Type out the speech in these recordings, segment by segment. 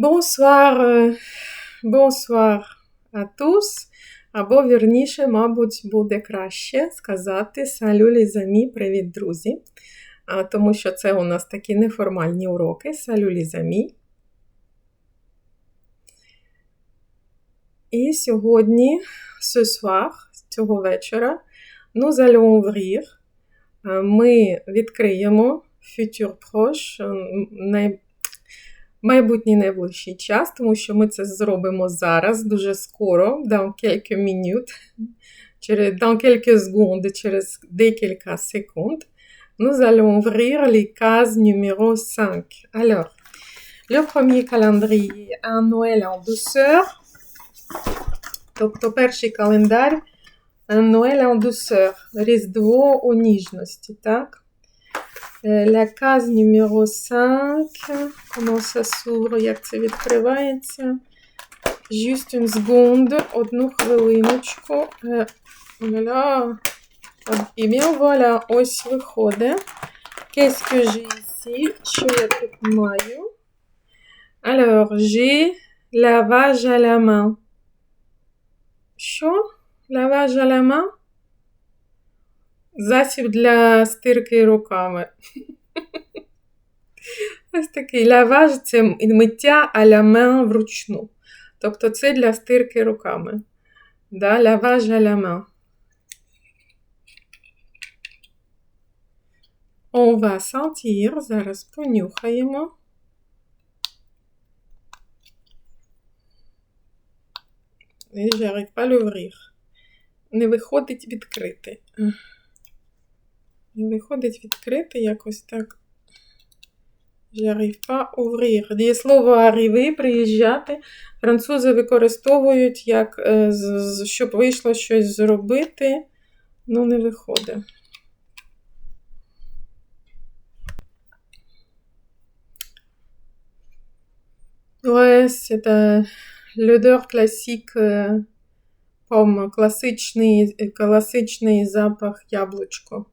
Bonsoir, euh, bonsoir à tous. Або вірніше, мабуть, буде краще сказати салю лізамі, привіт, друзі. А, Тому що це у нас такі неформальні уроки. Салю лізамі. І сьогодні, ce цього вечора, nous allons ouvrir. Ми відкриємо futur proche, най- майбутній найближчий час, тому що ми це зробимо зараз, дуже скоро, dans quelques minutes, через, dans quelques secondes, через декілька секунд. Nous allons ouvrir les cases numéro 5. Alors, le premier calendrier, un Noël en douceur. Тобто перший календар Noël en douceur, Різдво у ніжності, так? Е, La case numéro 5. Comment ça s'ouvre? Як це відкривається? Juste une seconde. Одну хвилиночку. Е, І bien voilà, ось виходить. Qu'est-ce que j'ai ici? Що я тут маю? Alors, j'ai lavage à la main. Що? Lavage à la main? Засіб для стирки руками. Ось такий лаваж це миття а-ля main вручну. Тобто це для стирки руками. Да, à la main. On va sentir, зараз понюхаємо. Не виходить відкрити. Не виходить відкрити якось так. À ouvrir. Дієслово arriver, приїжджати. Французи використовують, як, е, щоб вийшло щось зробити, ну не виходить. Ouais, c'est euh, l'odeur classique euh, pomme, класичний, класичний запах яблучко.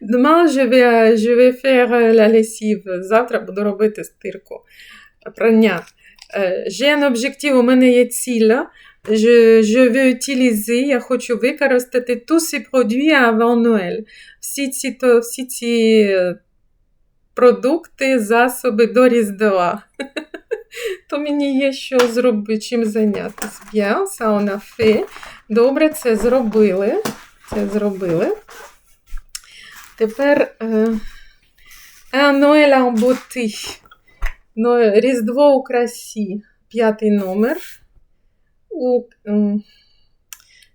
Demain, je vais, je vais faire euh, la lessive. Завтра буду робити стирку. Прання. Е, J'ai un objectif, у мене є ціля. Je, je veux utiliser, я хочу використати tous ces produits avant Noël. Всі ці, то, всі ці е, продукти, засоби до Різдва. То мені є що зробити, чим зайнятися. Bien, ça on a fait. Добре, це зробили. Це зробили. Тепер е, Noël en. Ну, Різдво у красі. П'ятий номер. У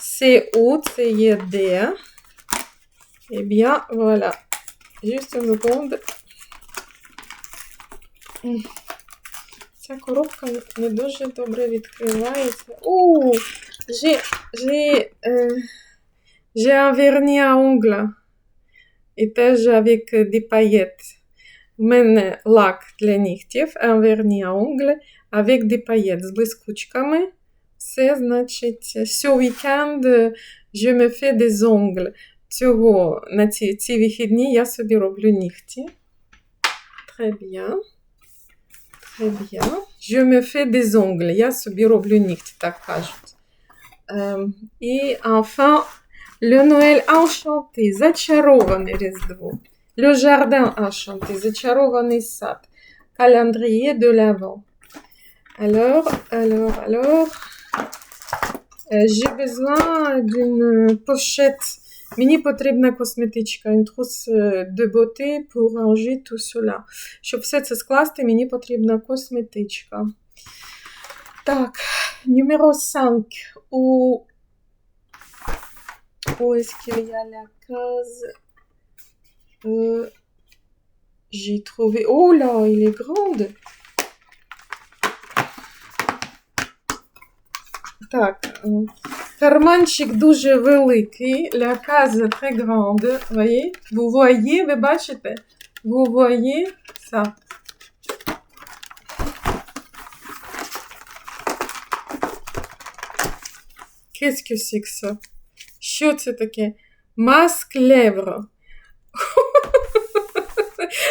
СУ це є Д. Eh bien, voilà. Juste une seconde. Ця коробка не дуже добре відкривається. У, j'ai, j'ai, j'ai un vernis à ongles. І теж avec des paillettes. У мене лак для нігтів, un vernis à ongles avec des paillettes з блискучками. Це значить, ce weekend je me fais des ongles. Цього, на ці, ці вихідні я собі роблю нігті. Très bien. Très bien. Je me fais des ongles. Я собі роблю нігті, так кажуть. Ем, і enfin, Noël enchanté, зачароване Різдво. Le jardin enchanté, зачарований сад. Calendrier de l'Avent. Alors, alors, alors, euh, j'ai besoin d'une pochette. Мені потрібна косметичка, une trousse euh, de beauté pour ranger tout cela. Щоб все це скласти, мені потрібна косметичка. Так, numéro 5. Où, où est-ce qu'il y a la case Euh, J'ai trouvé. Oh là, il est grande. Так, м, карманчик дуже великий. La case très grande. Voyez? Vous voyez, ви бачите? Vous voyez ça? Qu'est-ce que c'est que ça? Що це таке? Маск левро.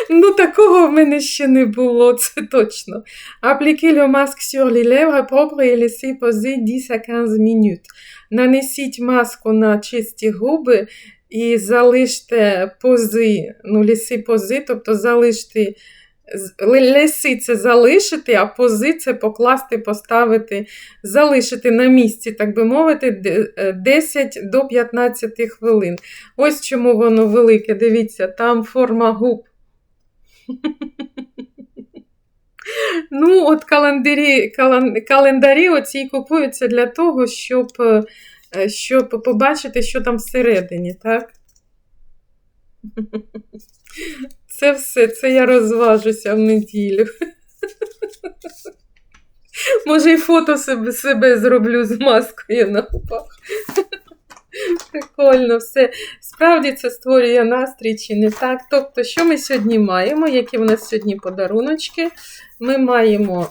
Ну, такого в мене ще не було, це точно. Appliquez le masque sur les lèvres propres et laissez poser 10 à 15 minutes. Нанесіть маску на чисті губи і залиште пози, ну, ліси пози, тобто залиште Леси це залишити, а пози це покласти, поставити, залишити на місці, так би мовити, 10 до 15 хвилин. Ось чому воно велике. Дивіться, там форма губ. Ну, от календарі календарі оці купуються для того, щоб е, щоб побачити, що там всередині, так? Це все, це я розважуся в неділю. Може, і фото себе себе зроблю з маскою на губах. Прикольно все. Справді це створює настрій чи не так. Тобто, що ми сьогодні маємо? Які в нас сьогодні подаруночки? Ми маємо.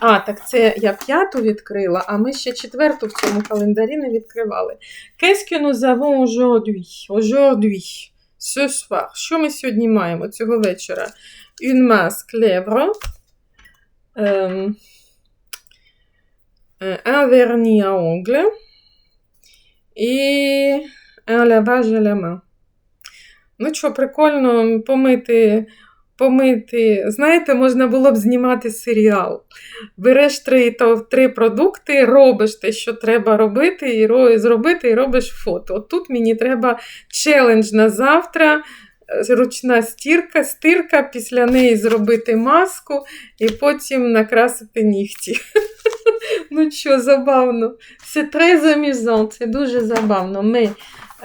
А, так це я п'яту відкрила, а ми ще четверту в цьому календарі не відкривали. Qu'est-ce que. Ce soir. Що ми сьогодні маємо цього вечора? Une masque lèvre. Euh, un vernis à ongles. І un lavage à la main. Ну що, прикольно помити. Помити, знаєте, можна було б знімати серіал. Береш три то, три продукти, робиш те, що треба робити, і зробити, і робиш фото. От тут мені треба челендж на завтра, ручна стірка, стирка, після неї зробити маску і потім накрасити нігті. Ну що, забавно. Це très amusant, це дуже забавно. Mais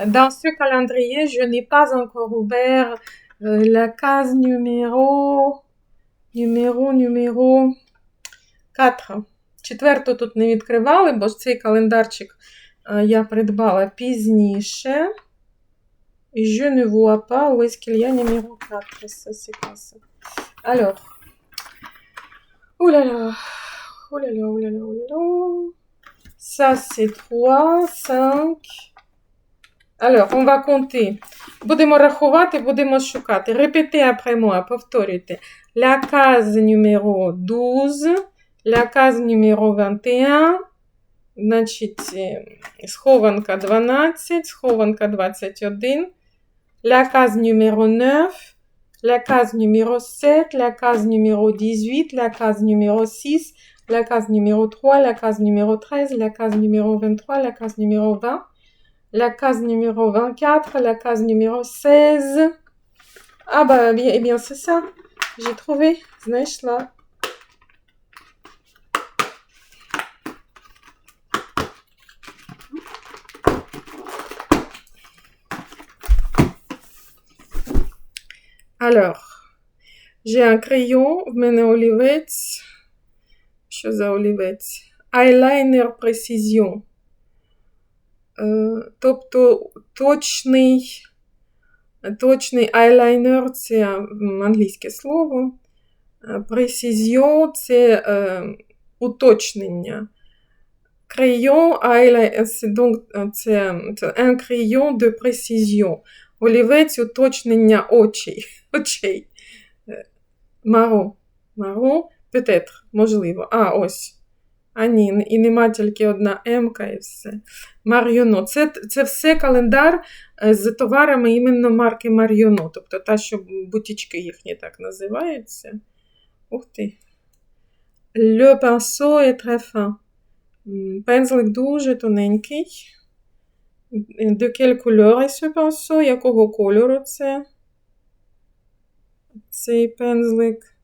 dans ce calendrier, je n'ai pas encore ouvert la case numéro, numéro, numéro 4. Четверту тут не відкривали, бо цей календарчик я придбала пізніше. Je ne vois pas où est-ce qu'il y a numéro 4. Ça, c'est quoi ça Alors. Oh là là. Oh oh oh là. Ça, c'est 3, 5. Alors, on va compter. Будемо рахувати, будемо шукати. Répétez après moi, повторюйте. La case numéro 12, la case numéro 21, значить, схованка 12, схованка 21, la case numéro 9, la case numéro 7, la case numéro 18, la case numéro 6, la case numéro 3, la case numéro 13, la case numéro 23, la case numéro 20, la case numéro 24, la case numéro 16. Ah bah bien, eh bien c'est ça. J'ai trouvé. là. Alors, j'ai un crayon, мене олівець. Що за олівець? Eyeliner Precision. Тобто точний точний eyeliner це англійське слово. Precision – це е, уточнення. Це, це un crayon de précision. Олівець уточнення очей. очей. Маро. Маро, peut-être, можливо. А, ось. А ні, і нема тільки одна М-ка і все. Мар'йоно. Це це все календар е, з товарами іменно марки Мар'йоно. Тобто та, що бутічки їхні так називаються. Ух ти. Le pinceau est très fin. Пензлик дуже тоненький. De quelle couleur est ce pinceau? Якого кольору це? Цей пензлик.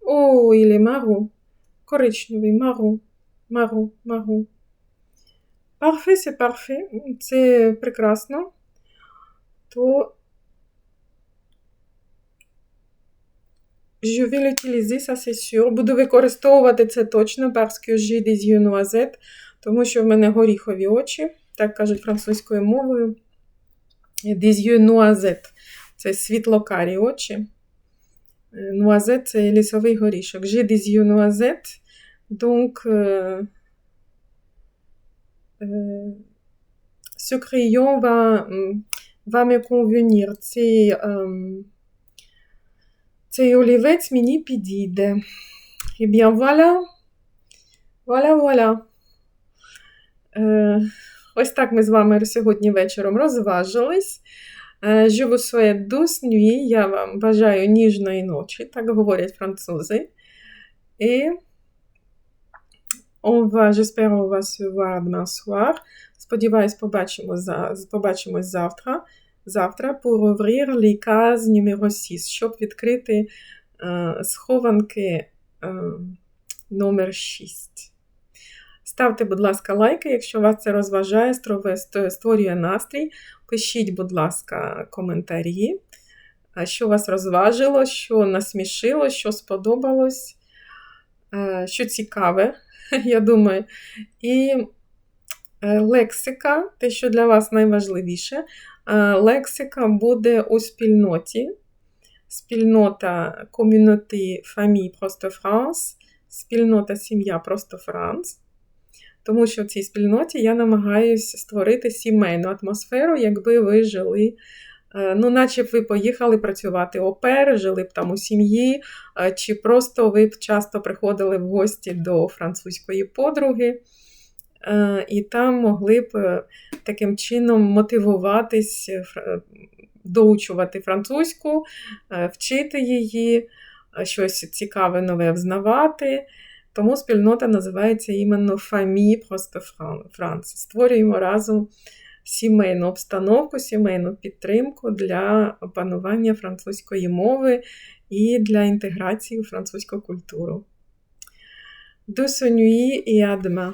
О, ілі мару. Коричневий мару. Мару, мару. Parfait, c'est parfait. Це прекрасно. То je vais l'utiliser, ça c'est sûr. Буду використовувати це точно, parce que j'ai des yeux noisettes, тому що в мене горіхові очі, так кажуть французькою мовою. Des yeux noisettes. Це світлокарі очі. Noisette – це лісовий горішок. J'ai des yeux noisettes. Donc, euh, Ce crayon va, va me convenir. Цей, ем, цей олівець мені. Eh bien, voilà. Voilà, voilà. Е, ось так ми з вами сьогодні вечором розважились. Je vous souhaite douce nuit. Я вам бажаю ніжної ночі, так говорять французи. І j'espère, on va se voir demain soir. Сподіваюсь, побачимо побачимось завтра. Завтра pour cases numéro 6, щоб відкрити е, схованки е, номер 6. Ставте, будь ласка, лайки, якщо вас це розважає, створює настрій. Пишіть, будь ласка, коментарі, що вас розважило, що насмішило, що сподобалось, е, що цікаве, я думаю. І е, лексика, те, що для вас найважливіше, е, лексика буде у спільноті. Спільнота Communauté Famille Просто France, спільнота Сім'я Просто Франц. Тому що в цій спільноті я намагаюся створити сімейну атмосферу, якби ви жили, ну, наче б ви поїхали працювати опер, жили б там у сім'ї, е, чи просто ви б часто приходили в гості до французької подруги, е, і там могли б е, таким чином мотивуватись, е, доучувати французьку, е, вчити її, е, щось цікаве нове взнавати. Тому спільнота називається іменно Фамі просто Фран- Створюємо разом сімейну обстановку, сімейну підтримку для опанування французької мови і для інтеграції у французьку культуру. До сонюї і demain.